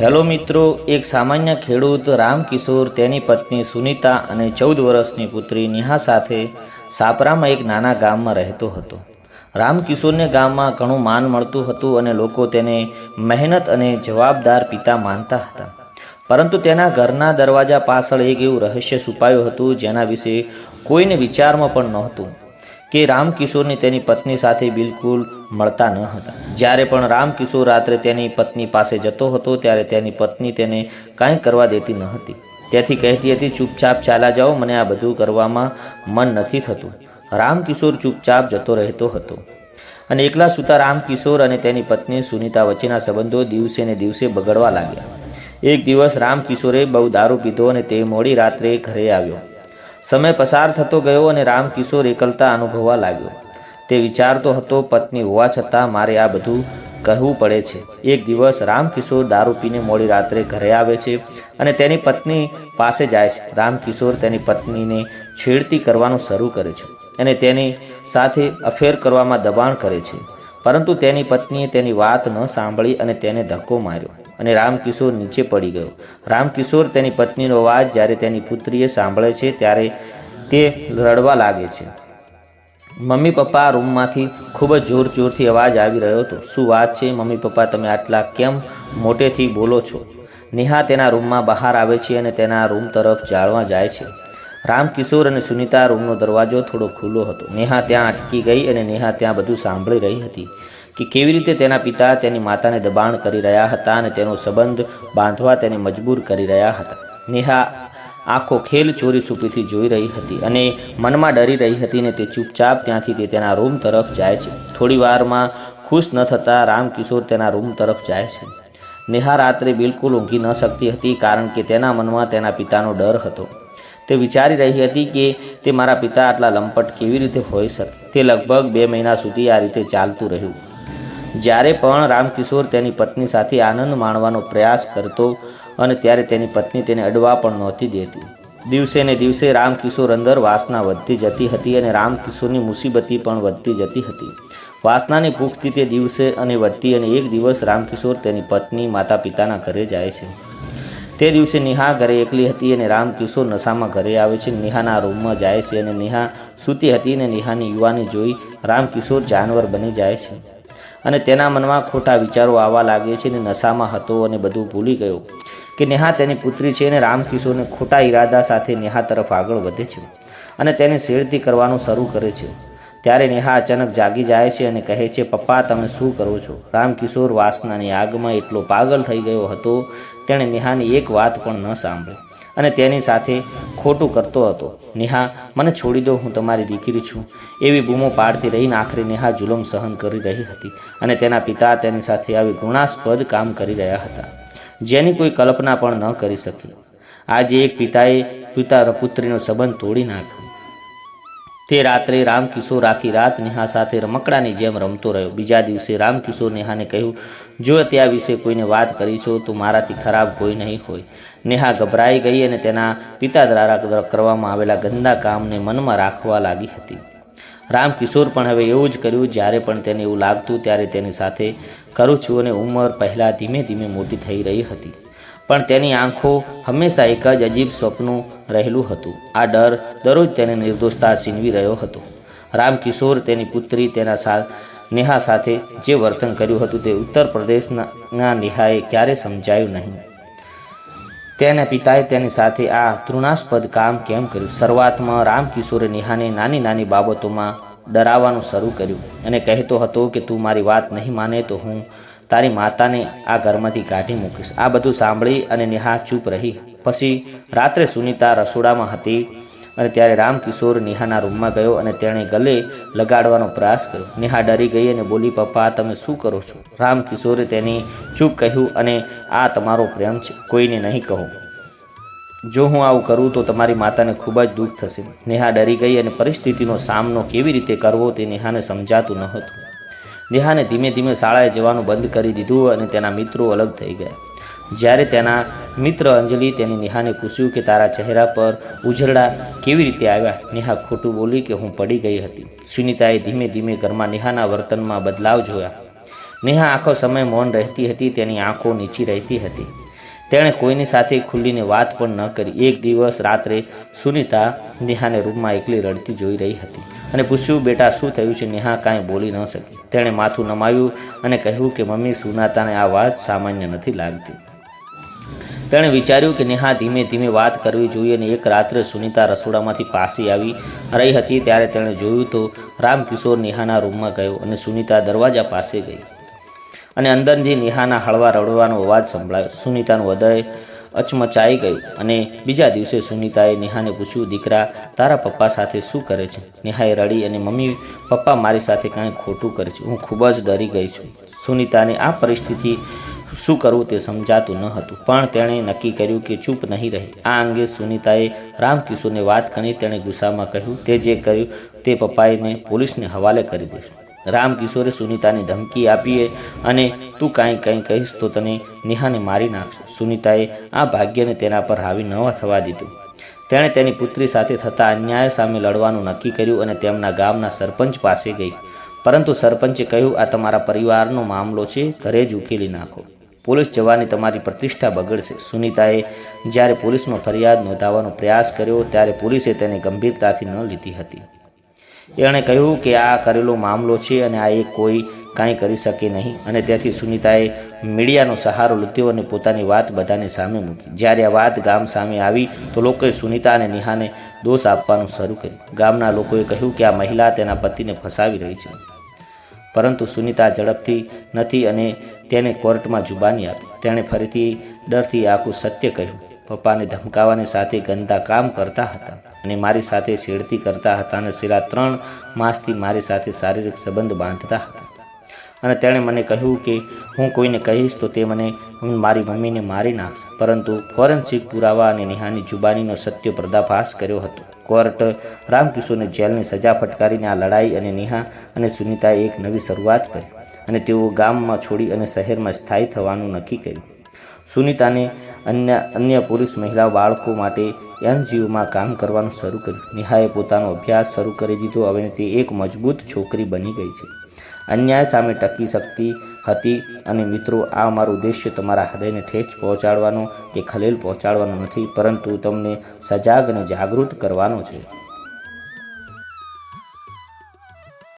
Hello મિત્રો, એક સામાન્ય ખેડૂત રામકિશોર, તેની પત્ની સુનીતા અને ચૌદ વર્ષની પુત્રી નેહા સાથે સાપરામાં એક નાના ગામમાં રહેતો હતો. રામકિશોરને ગામમાં ઘણું માન મળતું હતું અને લોકો તેને મહેનત અને જવાબદાર પિતા માનતા હતા. પરંતુ તેના ઘરના દરવાજા પાછળ એક એવું રહસ્ય છુપાયું હતું જેના વિશે કોઈને વિચારમાં પણ નહોતું. કે રામકિશોરની તેની પત્ની સાથે બિલકુલ મળતા ન હતા. જ્યારે પણ રામકિશોર રાત્રે તેની પત્ની પાસે જતો હતો, ત્યારે તેની પત્ની તેને કાંઈ કરવા દેતી ન હતી. તેથી કહેતી હતી, ચૂપચાપ ચાલા જાઓ, મને આ બધું કરવામાં મન નથી થતું. રામકિશોર ચૂપચાપ જતો રહેતો હતો. અને એકલા સૂતા રામકિશોર અને તેની પત્ની સુનીતા વચ્ચેના સંબંધો દિવસે ને દિવસે બગડવા લાગ્યા. એક દિવસ રામકિશોરે બહુ દારૂ પીધો અને તે મોડી રાત્રે ઘરે આવ્યો. સમય પસાર થતો ગયો અને રામકિશોર એકલતા અનુભવવા લાગ્યો. તે વિચારતો હતો, પત્ની હોવા છતાં મારે આ બધું કહેવું પડે છે. એક દિવસ રામકિશોર દારૂ પીને મોડી રાત્રે ઘરે આવે છે અને તેની પત્ની પાસે જાય છે. રામકિશોર તેની પત્નીને છેડતી કરવાનું શરૂ કરે છે અને તેની સાથે અફેર કરવામાં દબાણ કરે છે. પરંતુ તેની પત્નીએ તેની વાત ન સાંભળી અને તેને ધક્કો માર્યો. અને રામકિશોર નીચે પડી ગયો. રામકિશોર તેની પત્નીનો અવાજ જ્યારે તેની પુત્રીએ સાંભળે છે ત્યારે તે રડવા લાગે છે. મમ્મી પપ્પા રૂમમાંથી ખૂબ જ જોર જોરથી અવાજ આવી રહ્યો હતો. શું વાત છે મમ્મી પપ્પા તમે આટલા કેમ મોટેથી બોલો છો? નેહા તેના રૂમમાં બહાર આવે છે અને તેના રૂમ તરફ જાળવા જાય છે. રામકિશોર અને સુનિતા રૂમનો દરવાજો થોડો ખુલ્લો હતો. નેહા ત્યાં અટકી ગઈ અને નેહા ત્યાં બધું સાંભળી રહી હતી કે કેવી રીતે તેના પિતા તેની માતાને દબાણ કરી રહ્યા હતા અને તેનો સંબંધ બાંધવા તેને મજબૂર કરી રહ્યા હતા. નેહા આખો ખેલ ચોરી સુપીથી જોઈ રહી હતી અને મનમાં ડરી રહી હતી ને તે ચૂપચાપ ત્યાંથી તે તેના રૂમ તરફ જાય છે. થોડી વારમાં ખુશ ન થતાં રામકિશોર તેના રૂમ તરફ જાય છે. નેહા રાત્રે બિલકુલ ઊંઘી ન શકતી હતી કારણ કે તેના મનમાં તેના પિતાનો ડર હતો. તે વિચારી રહી હતી કે તે મારા પિતા આટલા લંપટ કેવી રીતે હોઈ શકે? તે લગભગ બે મહિના સુધી આ રીતે ચાલતું રહ્યું. જ્યારે પણ રામકિશોર તેની પત્ની સાથે આનંદ માણવાનો પ્રયાસ કરતો અને ત્યારે તેની પત્ની તેને અડવા પણ નહોતી દેતી. દિવસે ને દિવસે રામકિશોર અંદર વાસના વધતી જતી હતી અને રામકિશોરની મુસીબતી પણ વધતી જતી હતી. વાસનાની ભૂખથી તે દિવસે અને વધતી અને એક દિવસ રામકિશોર તેની પત્ની માતા પિતાના ઘરે જાય છે. તે દિવસે નેહા ઘરે એકલી હતી અને રામકિશોર નશામાં ઘરે આવે છે. નેહાના રૂમમાં જાય છે અને નેહા સૂતી હતી અને નેહાની યુવાને જોઈ રામકિશોર જાનવર બની જાય છે. અને તેના મનમાં ખોટા વિચારો આવવા લાગે છે અને નશામાં હતો અને બધું ભૂલી ગયો કે નેહા તેની પુત્રી છે અને રામકિશોરને ખોટા ઈરાદા સાથે નેહા તરફ આગળ વધે છે અને તેને શેરતી કરવાનું શરૂ કરે છે. ત્યારે નેહા અચાનક જાગી જાય છે અને કહે છે, પપ્પા, તમે શું કરો છો? રામકિશોર વાસનાની આગમાં એટલો પાગલ થઈ ગયો હતો તેણે નેહાની એક વાત પણ ન સાંભળી અને તેની સાથે ખોટું કરતો હતો. નેહા, મને છોડી દો, હું તમારી દીકરી છું. એવી બૂમો પાડતી રહીને આખરે નેહા જુલમ સહન કરી રહી હતી અને તેના પિતા તેની સાથે આવી ગુણાસ્પદ કામ કરી રહ્યા હતા, જેની કોઈ કલ્પના પણ ન કરી શકી. આજે એક પિતાએ પિતા પુત્રીનો સંબંધ તોડી નાખ્યો. તે રાત્રે રામકિશોર આખી રાત નેહા સાથે રમકડાની જેમ રમતો રહ્યો. બીજા દિવસે રામકિશોર નેહાને કહ્યું, જો ત્યાં વિશે કોઈને વાત કરી છો તો મારાથી ખરાબ કોઈ નહીં હોય. નેહા ગભરાઈ ગઈ અને તેના પિતા દ્વારા કરવામાં આવેલા ગંદા કામને મનમાં રાખવા લાગી હતી. રામકિશોર પણ હવે એવું જ કર્યું, જ્યારે પણ તેને એવું લાગતું, ત્યારે તેની સાથે કરું છું અને ઉંમર પહેલાં ધીમે ધીમે મોટી થઈ રહી હતી. પણ તેની આંખો હંમેશા એક જ અજીબ સ્વપ્નું રહેલું હતું. આ ડર દરરોજ તેને નિર્દોષતા છીનવી રહ્યો હતો. રામકિશોર તેની પુત્રી તેના સા, નેહા સાથે જે વર્તન કર્યું હતું તે ઉત્તર પ્રદેશના નેહાએ ક્યારે સમજાયું નહીં. તેના પિતાએ તેની સાથે આ તૃણાસ્પદ કામ કેમ કર્યું? શરૂઆતમાં રામકિશોરે નેહાને નાની નાની બાબતોમાં ડરાવવાનું શરૂ કર્યું અને કહેતો હતો કે, તું મારી વાત નહીં માને તો હું તારી માતાને આ ઘરમાંથી કાઢી મૂકીશ. આ બધું સાંભળી અને નેહા ચૂપ રહી. પછી રાત્રે સુનીતા રસોડામાં હતી અને ત્યારે રામકિશોર નેહાના રૂમમાં ગયો અને તેણે ગલે લગાડવાનો પ્રયાસ કર્યો. નેહા ડરી ગઈ અને બોલી, પપ્પા, તમે શું કરો છો? રામકિશોરે તેની ચૂપ કહ્યું અને, આ તમારો પ્રેમ છે. કોઈને નહીં કહો. જો હું આવું કરું તો તમારી માતાને ખૂબ જ દુઃખ થશે. નેહા ડરી ગઈ અને પરિસ્થિતિનો સામનો કેવી રીતે કરવો તે નેહાને સમજાતું ન હતું. નેહાને ધીમે ધીમે શાળાએ જવાનું બંધ કરી દીધું અને તેના મિત્રો અલગ થઈ ગયા. જ્યારે તેના મિત્ર અંજલિ તેની નેહાને પૂછ્યું કે તારા ચહેરા પર ઉજળા કેવી રીતે આવ્યા? નેહા ખોટું બોલી કે હું પડી ગઈ હતી. સુનિતાએ ધીમે ધીમે ઘરમાં નેહાના વર્તનમાં બદલાવ જોયા. નેહા આખો સમય મૌન રહેતી હતી, તેની આંખો નીચી રહેતી હતી. તેણે કોઈની સાથે ખુલ્લીને વાત પણ ન કરી. એક દિવસ રાત્રે સુનિતા નેહાને રૂમમાં એકલી રડતી જોઈ રહી હતી. અને પૂછ્યું, બેટા, શું થયું છે? નેહા કાંઈ બોલી ન શકી. તેણે માથું નમાવ્યું અને કહ્યું કે, મમ્મી, સુનાતાને આ વાત સામાન્ય નથી લાગતી. તેણે વિચાર્યું કે, નેહા, ધીમે ધીમે વાત કરવી જોઈએ અને એક રાત્રે સુનિતા રસોડામાંથી પાસી આવી રહી હતી ત્યારે તેણે જોયું તો રામકિશોર નેહાના રૂમમાં ગયો અને સુનિતા દરવાજા પાસે ગઈ. અને અંદરથી નેહાના હળવા રડવાનો અવાજ સંભળાયો. સુનિતાનું હૃદય અચમચાઈ ગયું અને બીજા દિવસે સુનિતાએ નેહાને પૂછ્યું, દીકરા, તારા પપ્પા સાથે શું કરે છે? નેહાએ રડી અને, મમ્મી, પપ્પા મારી સાથે કાંઈ ખોટું કરે છે. હું ખૂબ જ ડરી ગઈ છું. સુનિતાને આ પરિસ્થિતિ શું કરવું તે સમજાતું ન હતું, પણ તેણે નક્કી કર્યું કે ચૂપ નહીં રહે. આ અંગે સુનિતાએ રામકિશોરને વાત કરી, તેણે ગુસ્સામાં કહ્યું, તે જે કર્યું તે પપ્પાએ પોલીસને હવાલે કરી દેશું. રામકિશોરે સુનિતાને ધમકી આપીએ અને તું કાંઈ કંઈ કહીશ તો તને નેહાને મારી નાખશો. સુનિતાએ આ ભાગ્યને તેના પર હાવી ન થવા દીધું. તેણે તેની પુત્રી સાથે થતા અન્યાય સામે લડવાનું નક્કી કર્યું અને તેમના ગામના સરપંચ પાસે ગઈ. પરંતુ સરપંચે કહ્યું, આ તમારા પરિવારનો મામલો છે, ઘરે જ ઉકેલી નાખો. પોલીસ જવાની તમારી પ્રતિષ્ઠા બગડશે. સુનિતાએ જ્યારે પોલીસમાં ફરિયાદ નોંધાવવાનો પ્રયાસ કર્યો, ત્યારે પોલીસે તેને ગંભીરતાથી ન લીધી હતી. એણે કહ્યું કે આ કરેલો મામલો છે અને આ એ કોઈ કાંઈ કરી શકે નહીં. અને તેથી સુનિતાએ મીડિયાનો સહારો લીધો અને પોતાની વાત બધાની સામે મૂકી. જ્યારે આ વાત ગામ સામે આવી, તો લોકોએ સુનિતા અને નિહાને દોષ આપવાનું શરૂ કર્યું. ગામના લોકોએ કહ્યું કે આ મહિલા તેના પતિને ફસાવી રહી છે. પરંતુ સુનિતા ઝડપથી નથી અને તેને કોર્ટમાં જુબાની આપી. તેણે ફરીથી ડરથી આખું સત્ય કહ્યું. પપ્પાને ધમકાવાની સાથે ગંદા કામ કરતા હતા. અને મારી સાથે છેડતી કરતા હતા અને છેલ્લા ત્રણ માસથી મારી સાથે શારીરિક સંબંધ બાંધતા હતા. અને તેણે મને કહ્યું કે હું કોઈને કહીશ તો તે મને મારી મમ્મીને મારી નાખશે. પરંતુ ફોરેન્સિક પુરાવા અને નેહાની જુબાનીનો સત્ય પર્દાફાશ કર્યો હતો. કોર્ટ રામકિશોરને જેલની સજા ફટકારીને આ લડાઈ અને નેહા અને સુનિતાએ એક નવી શરૂઆત કરી અને તેઓ ગામમાં છોડી અને શહેરમાં સ્થાયી થવાનું નક્કી કર્યું. સુનિતાને અન્ય અન્ય પુરુષ મહિલા બાળકો માટે એનજીઓમાં કામ કરવાનું શરૂ કર્યું. નેહાએ પોતાનો અભ્યાસ શરૂ કરી દીધો. હવે તે એક મજબૂત છોકરી બની ગઈ છે. અન્યાય સામે ટકી શકતી હતી અને મિત્રો, આ મારો ઉદ્દેશ્ય તમારા હૃદયને ઠેચ પહોંચાડવાનો કે ખલેલ પહોંચાડવાનો નથી, પરંતુ તમને સજાગ અને જાગૃત કરવાનો છે.